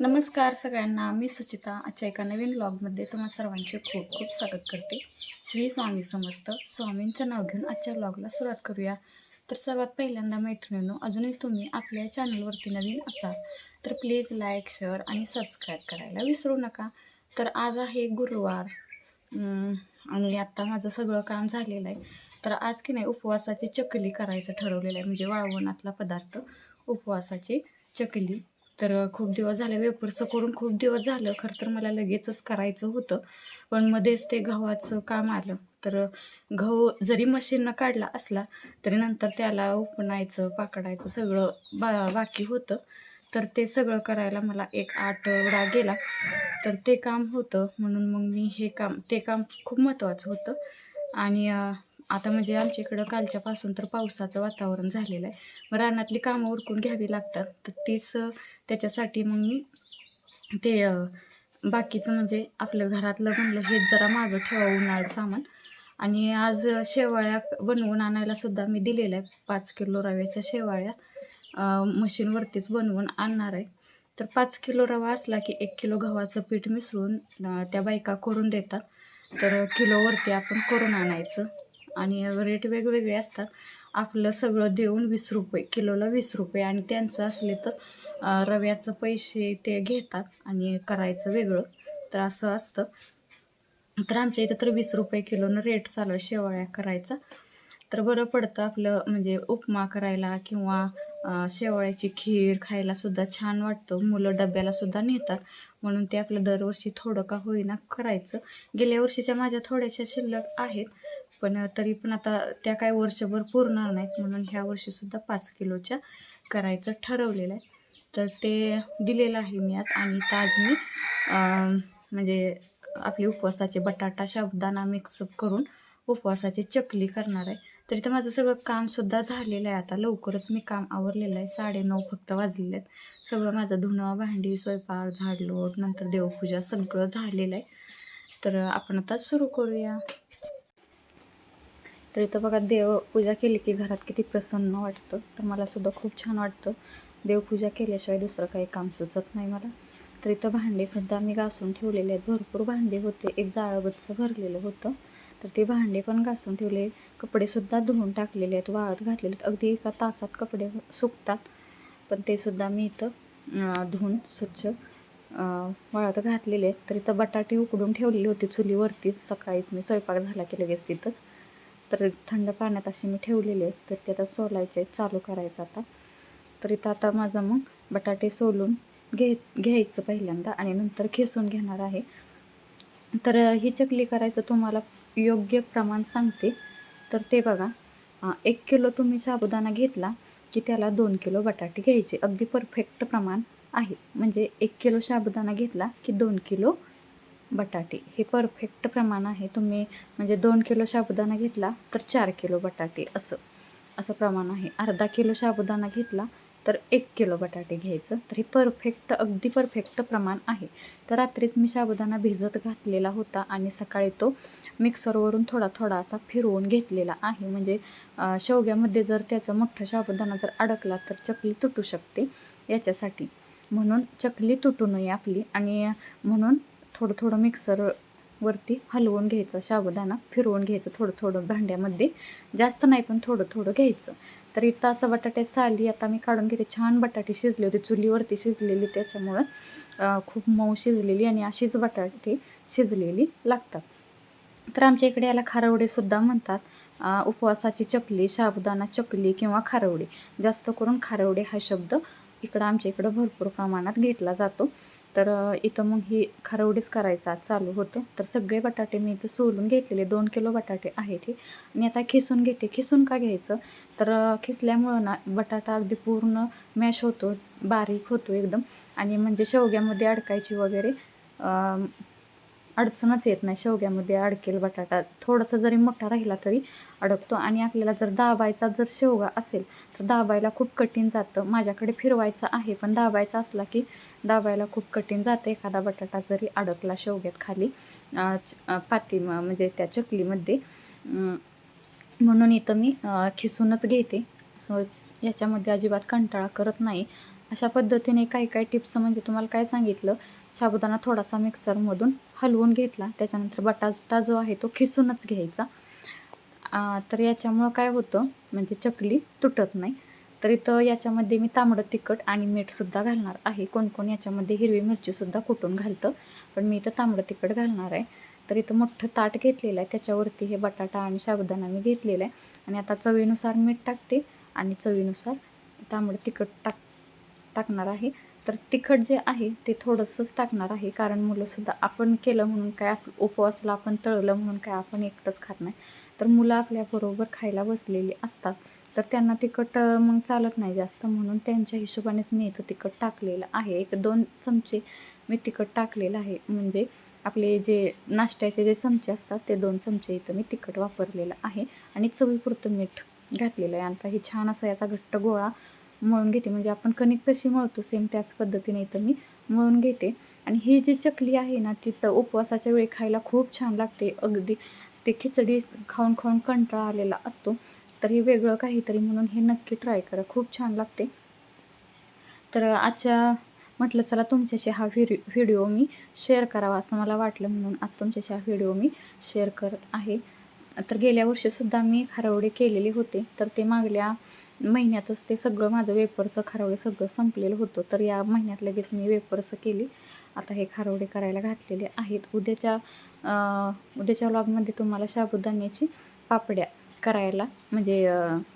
नमस्कार सगळ्यांना मी सुचिता. आजच्या एका नवीन ब्लॉगमध्ये तुम्हा सर्वांचे खूप खूप स्वागत करते. श्री स्वामी समर्थ स्वामींचं नाव घेऊन आजच्या ब्लॉगला सुरुवात करूया. तर सर्वात पहिल्यांदा मैत्रिणींनो अजूनही तुम्ही आपल्या चॅनलवरती नवीन असाल तर प्लीज लाईक शेअर आणि सबस्क्राईब करायला विसरू नका. तर आज आहे गुरुवार. आणि आत्ता माझं सगळं काम झालेलं आहे. तर आज की नाही उपवासाची चकली करायचं ठरवलेलं आहे. म्हणजे वाळवणातला पदार्थ उपवासाची चकली. तर खूप दिवस झाले वेफरचं करून खूप दिवस झालं. खरं तर मला लगेचच करायचं होतं. पण मध्येच ते गव्हाचं काम आलं. तर गहू जरी मशीननं काढला असला तरी नंतर त्याला उपणायचं पाकडायचं सगळं बा बाकी होतं. तर ते सगळं करायला मला एक आठवडा गेला. तर ते काम होतं. म्हणून मग मी हे काम ते काम खूप महत्त्वाचं होतं. आणि आता म्हणजे आमच्या इकडं कालच्यापासून तर पावसाचं वातावरण झालेलं आहे. मग रानातली कामं उरकून घ्यावी लागतात. तर तीच त्याच्यासाठी मग मी ते बाकीचं म्हणजे आपलं घरातलं म्हणलं हेच जरा मागं ठेवा उन्हाळ सामान. आणि आज शेवाळ्या बनवून आणायला सुद्धा मी दिलेल्या आहे पाच किलो रव्याच्या शेवाळ्या मशीनवरतीच बनवून आणणार आहे. तर पाच किलो रवा असला की एक किलो गव्हाचं पीठ मिसळून त्या बायका करून देतात. तर किलोवरती आपण करून आणायचं. आणि रेट वेगवेगळे असतात. आपलं सगळं देऊन वीस रुपये किलोला वीस रुपये आणि त्यांचं असले तर रव्याचं पैसे ते घेतात आणि करायचं वेगळं. तर असं असतं. तर आमच्या इथं तर वीस रुपये किलोनं रेट चालू आहे शेवाळ्या करायचा. तर बरं पडतं आपलं म्हणजे उपमा करायला किंवा शेवाळ्याची खीर खायलासुद्धा छान वाटतं. मुलं डब्यालासुद्धा नेतात. म्हणून ते आपलं दरवर्षी थोडं का होईना करायचं. गेल्या वर्षीच्या माझ्या थोड्याशा शिल्लक आहेत. पण तरी पण आता त्या काय वर्षभर पुरणार नाहीत म्हणून ह्या वर्षीसुद्धा पाच किलोच्या करायचं ठरवलेलं आहे. तर ते दिलेलं आहे मी आज आणि आज मी म्हणजे आपली उपवासाचे बटाटा साबुदाणा मिक्सअप करून उपवासाची चकली करणार आहे. तर इथं माझं सगळं कामसुद्धा झालेलं आहे आता. लवकरच मी काम आवरलेलं आहे. साडेनऊ फक्त वाजलेले आहेत. सगळं माझं धुणं भांडी स्वयंपाक झाडलोट नंतर देवपूजा सगळं झालेलं आहे. तर आपण आता सुरू करूया. तर इथं बघा देवपूजा केली की घरात किती प्रसन्न वाटतं. तर मला सुद्धा खूप छान वाटतं. देवपूजा केल्याशिवाय दुसरं काही काम सुचत नाही मला. तर इथं भांडेसुद्धा मी घासून ठेवलेले आहेत. भरपूर भांडे होते. एक जाळगतचं भरलेलं होतं. तर ते भांडे पण घासून ठेवले. कपडेसुद्धा धुवून टाकलेले आहेत. वाळत घातलेले आहेत. अगदी एका तासात कपडे सुकतात. पण ते सुद्धा मी इथं धुवून स्वच्छ वाळत घातलेले आहेत. तर इथं बटाटे उकडून ठेवलेली होती चुलीवरतीच. सकाळीच मी स्वयंपाक झाला की लगेच तिथंच. तर थंड पाण्यात असे मी ठेवलेले आहेत. तर ते आता सोलायचे आहेत, चालू करायचं आता. तर इथं आता माझं मग बटाटे सोलून घे घ्यायचं पहिल्यांदा आणि नंतर खेसून घेणार आहे. तर ही चकली करायचं तुम्हाला योग्य प्रमाण सांगते. तर ते बघा एक किलो तुम्ही साबुदाणा घेतला की त्याला दोन किलो बटाटे घ्यायचे. अगदी परफेक्ट प्रमाण आहे. म्हणजे एक किलो साबुदाणा घेतला की दोन किलो बटाटे. हे परफेक्ट प्रमाण आहे. तुम्ही म्हणजे दोन किलो साबुदाणा घेतला तर चार किलो बटाटे असं. असं प्रमाण आहे. अर्धा किलो साबुदाणा घेतला तर एक किलो बटाटे घ्यायचं. तर हे परफेक्ट अगदी परफेक्ट प्रमाण आहे. तर रात्रीच मी साबुदाणा भिजत घातलेला होता आणि सकाळी तो मिक्सरवरून थोडा थोडा असा फिरवून घेतलेला आहे. म्हणजे शेवग्यामध्ये जर त्याचा मोठा साबुदाणा जर अडकला तर चकली तुटू शकते याच्यासाठी. म्हणून चकली तुटू नये आपली आणि म्हणून थोडं थोडं मिक्सरवरती हलवून घ्यायचं साबुदाणा फिरवून घ्यायचं थोडं थोडं भांड्यामध्ये. जास्त नाही पण थोडं थोडं घ्यायचं. तर इथं असं बटाटे साली आता मी काढून घेते छान बटाटे शिजले होते चुलीवरती शिजलेली त्याच्यामुळं खूप मऊ शिजलेली आणि अशीच बटाटे शिजलेली लागतात. तर आमच्या इकडे याला खारवडेसुद्धा म्हणतात. उपवासाची चकली साबुदाणा चकली किंवा खारवडे. जास्त करून खारवडे हा शब्द इकडं आमच्या इकडं भरपूर प्रमाणात घेतला जातो. तर इथं मग ही खारवडीच करायचा चालू होतं. तर सगळे बटाटे मी इथं सोलून घेतलेले. दोन किलो बटाटे आहेत हे. आणि आता खिसून घेते. खिसून का घ्यायचं? तर खिसल्यामुळं ना बटाटा अगदी पूर्ण मॅश होतो. बारीक होतो एकदम. आणि म्हणजे शेवग्यामध्ये अडकायची वगैरे अडचणच येत नाही. शेवग्यामध्ये अडकेल बटाटा. थोडंसं जरी मोठा राहिला तरी अडकतो. आणि आपल्याला जर दाबायचा जर शेवगा असेल तर दाबायला खूप कठीण जातं. माझ्याकडे फिरवायचा आहे पण दाबायचा असला की दाबायला खूप कठीण जातं. एखादा बटाटा जरी अडकला शेवग्यात खाली च- पाती म्हणजे त्या चकलीमध्ये म्हणून इथं मी खिसूनच घेते. असं याच्यामध्ये अजिबात कंटाळा करत नाही. अशा पद्धतीने काही काही टिप्स म्हणजे तुम्हाला काय सांगितलं? साबुदाणा थोडासा मिक्सरमधून हलवून घेतला. त्याच्यानंतर बटाटा जो आहे तो खिसूनच घ्यायचा. तर याच्यामुळं काय होतं? म्हणजे चकली तुटत नाही. तर इथं याच्यामध्ये मी तांबडं तिखट आणि मीठसुद्धा घालणार आहे. कोण कोण याच्यामध्ये हिरवी मिरचीसुद्धा कुटून घालतं. पण मी इथं तांबडं तिखट घालणार आहे. तर इथं मोठं ताट घेतलेलं आहे. त्याच्यावरती हे बटाटा आणि साबुदाणा मी घेतलेला आहे. आणि आता चवीनुसार मीठ टाकते आणि चवीनुसार तांबडं तिखट टाक टाकणार आहे. तर तिखट जे आहे ते थोडंसंच टाकणार आहे. कारण मुलंसुद्धा आपण केलं म्हणून काय आप उपवासला आपण तळलं म्हणून काय आपण एकटंच खात नाही. तर मुलं आपल्याबरोबर खायला बसलेली असतात. तर त्यांना तिखट मग चालत नाही जास्त. म्हणून त्यांच्या हिशोबानेच मी इथं तिखट टाकलेलं आहे. एक दोन चमचे मी तिखट टाकलेलं आहे. म्हणजे आपले जे नाश्त्याचे जे चमचे असतात ते दोन चमचे इथं मी तिखट वापरलेलं आहे. आणि चवीपुरतं मीठ घातलेलं आहे. आता हे छान असा याचा घट्ट गोळा मळून घेते. म्हणजे आपण कणिक कशी मळतो सेम त्याच पद्धतीने इथं मी मळून घेते. आणि ही जी चकली आहे ना ती तर उपवासाच्या वेळी खायला खूप छान लागते. अगदी ते खिचडी खाऊन खाऊन कंटाळा आलेला असतो. तर हे वेगळं काहीतरी म्हणून हे नक्की ट्राय करा. खूप छान लागते. तर आजच्या म्हटलं चला तुमच्याशी हा व्हिडिओ व्हिडिओ मी शेअर करावा असं मला वाटलं म्हणून आज तुमच्याशी हा व्हिडिओ मी शेअर करत आहे. तर गेल्या वर्षीसुद्धा मी खारवडे केलेले होते. तर ते मागल्या महिन्यातच ते सगळं माझं वेपर्सं खारवडे सगळं संपलेलं होतं. तर या महिन्यात लगेच मी वेपर्सं केली. आता हे खारवडे करायला घातलेले आहेत. उद्याच्या उद्याच्या व्लॉगमध्ये तुम्हाला साबुदाण्याची पापड्या करायला म्हणजे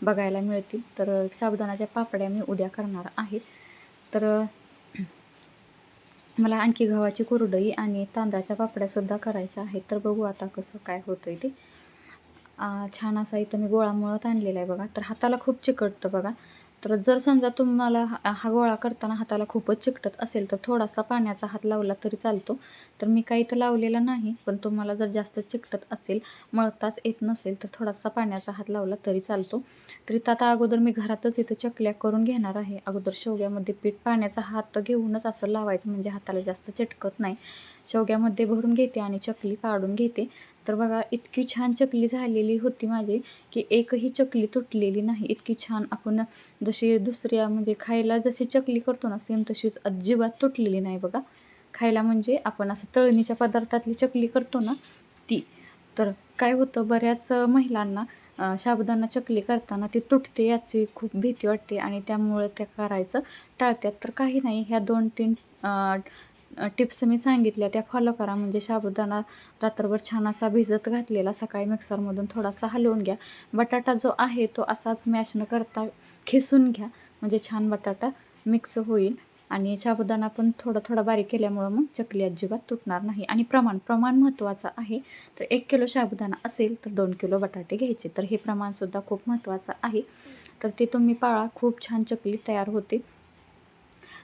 बघायला मिळतील. तर साबुदाण्याच्या पापड्या मी उद्या करणार आहे. तर मला आणखी गव्हाची कुरडई आणि तांदळाच्या पापड्यासुद्धा करायच्या आहेत. तर बघू आता कसं काय होतं आहे ते. छान असा इथं मी गोळा मळत आणलेला आहे बघा. तर हाताला खूप चिकटतं बघा. तर जर समजा तुम्हाला हा गोळा करताना हाताला खूपच चिकटत असेल तर थोडासा पाण्याचा हात लावला तरी चालतो. तर मी काही तर लावलेला नाही पण तुम्हाला जर जास्त चिकटत असेल मळताच येत नसेल तर थोडासा पाण्याचा हात लावला तरी चालतो. तर इथं आता अगोदर मी घरातच इथं चकल्या करून घेणार आहे. अगोदर शेवग्यामध्ये पीठ पाण्याचा हात घेऊनच असं लावायचं म्हणजे हाताला जास्त चिटकत नाही. शेवग्यामध्ये भरून घेते आणि चकली पाडून घेते. तर बघा इतकी छान चकली झालेली होती माझी की एकही चकली तुटलेली नाही. इतकी छान आपण जशी दुसऱ्या म्हणजे खायला जशी चकली करतो ना सेम तशीच अजिबात तुटलेली नाही बघा. खायला म्हणजे आपण असं तळणीच्या पदार्थातली चकली करतो ना ती. तर काय होतं बऱ्याच महिलांना अ, साबुदाणा चकली करताना ती तुटते याची खूप भीती वाटते आणि त्यामुळे त्या करायचं टाळतात. तर काही नाही ह्या दोन तीन टिप्स मी सांगितल्या त्या फॉलो करा. म्हणजे साबुदाणा रात्रभर छान असा भिजत घातलेला सकाळी मिक्सरमधून थोडासा हलवून घ्या. बटाटा जो आहे तो असाच मॅश न करता खिसून घ्या. म्हणजे छान बटाटा मिक्स होईल. आणि साबुदाणा पण थोडा थोडा बारीक केल्यामुळं मग चकली अजिबात तुटणार नाही. आणि प्रमाण प्रमाण महत्त्वाचं आहे. तर एक किलो साबुदाणा असेल तर दोन किलो बटाटे घ्यायचे. तर हे प्रमाणसुद्धा खूप महत्त्वाचं आहे. तर ते तुम्ही पाळा. खूप छान चकली तयार होते.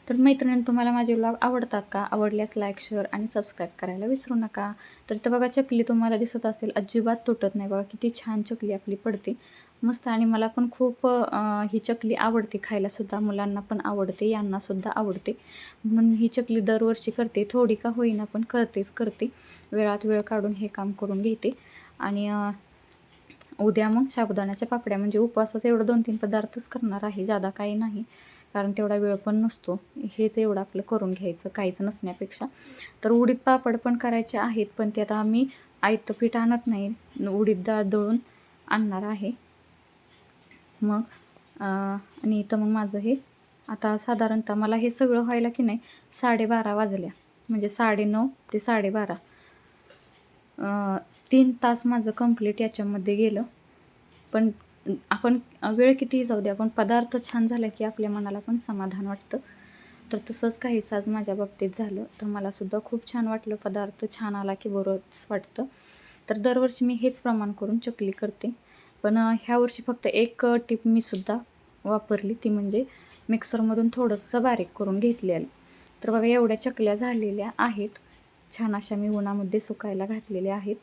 तर मैत्रिणी तुम्हाला माझे व्लॉग आवडतात का? आवडल्यास लाईक शेअर आणि सबस्क्राईब करायला विसरू नका. तर तर बघा चकली तुम्हाला दिसत असेल. अजिबात तुटत नाही बघा किती छान चकली आपली पडते. मस्त आणि मला पण खूप ही चकली आवडते खायलासुद्धा. मुलांना पण आवडते यांनासुद्धा आवडते. म्हणून ही चकली दरवर्षी करते. थोडी का होईना पण करतेच करते. वेळात वेळ काढून हे काम करून घेते. आणि उद्या मग साबुदाण्याच्या पापड्या म्हणजे उपवासाचं एवढं दोन तीन पदार्थच करणार आहे. जादा काही नाही. कारण तेवढा वेळ पण नसतो. हेच एवढं आपलं करून घ्यायचं काहीच नसण्यापेक्षा. तर उडीद पापड पण करायचे आहेत पण ते आता आम्ही आयतं पीठ आणत नाही. उडीद डाळ दळून आणणार आहे. मग आणि इथं मग माझं हे आता साधारणतः मला हे सगळं व्हायला की नाही साडेबारा वाजल्या. म्हणजे साडेनऊ ते साडेबारा. तीन तास माझं कंप्लीट याच्यामध्ये गेलं. पण आपण वेळ कितीही जाऊ दे आपण पदार्थ छान झाला की आपल्या मनाला पण समाधान वाटतं. तर तसंच काहीच आज माझ्या बाबतीत झालं तर मला सुद्धा खूप छान वाटलं पदार्थ छान आला की बरोबरच वाटतं. तर दरवर्षी मी हेच प्रमाण करून चकली करते. पण ह्यावर्षी ह्या वर्षी फक्त एक टीप मी सुद्धा वापरली ती म्हणजे मिक्सरमधून थोडंसं बारीक करून घेतलेलं तर बघा एवढ्या चकल्या झालेल्या आहेत. छान अशा मी उन्हामध्ये सुकायला घातलेल्या आहेत.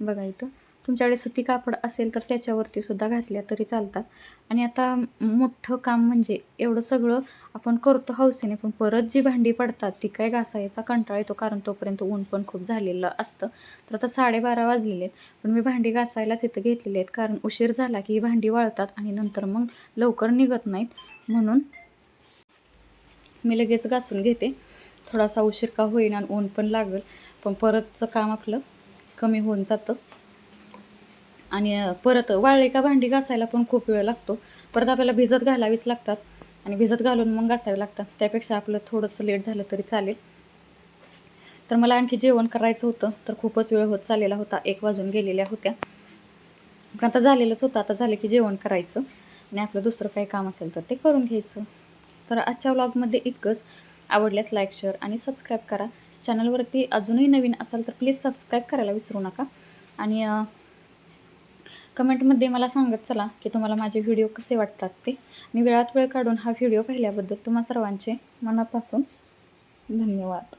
बघा इथं. तुमच्याकडे सुती कापड असेल तर त्याच्यावरती सुद्धा घातल्या तरी चालतात. आणि आता मोठं काम म्हणजे एवढं सगळं आपण करतो हौसेने पण परत जी भांडी पडतात ती काय घासायचा कंटाळा येतो कारण तोपर्यंत ऊन पण खूप झालेलं असतं. तर आता साडेबारा वाजलेले आहेत पण मी भांडी घासायलाच इथं घेतलेली आहेत कारण उशीर झाला की ही भांडी वाळतात आणि नंतर मग लवकर निघत नाहीत. म्हणून मी लगेच घासून घेते. थोडासा उशीर का होईना आणि ऊन पण लागेल पण परतचं काम आपलं कमी होऊन जातं. आणि परत वाळले का भांडी घासायला पण खूप वेळ लागतो. परत आपल्याला भिजत घालावीच लागतात. आणि भिजत घालून मग घासावे लागतात. त्यापेक्षा आपलं थोडंसं लेट झालं तरी चालेल. तर मला आणखी जेवण करायचं होतं. तर खूपच वेळ होत चाललेला होता. एक वाजून गेलेल्या होत्या. पण आता झालेलंच होतं. आता झालं की जेवण करायचं. आणि आपलं दुसरं काही काम असेल तर ते करून घ्यायचं. तर आजच्या व्लॉगमध्ये इतकंच. आवडल्यास लाईक शेअर आणि सबस्क्राईब करा. चॅनलवरती अजूनही नवीन असाल तर प्लीज सबस्क्राईब करायला विसरू नका. आणि कमेंटमध्ये मला सांगत चला की तुम्हाला माझे व्हिडिओ कसे वाटतात ते. आणि वेळात वेळ काढून हा व्हिडिओ पाहिल्याबद्दल तुम्हा सर्वांचे मनापासून धन्यवाद.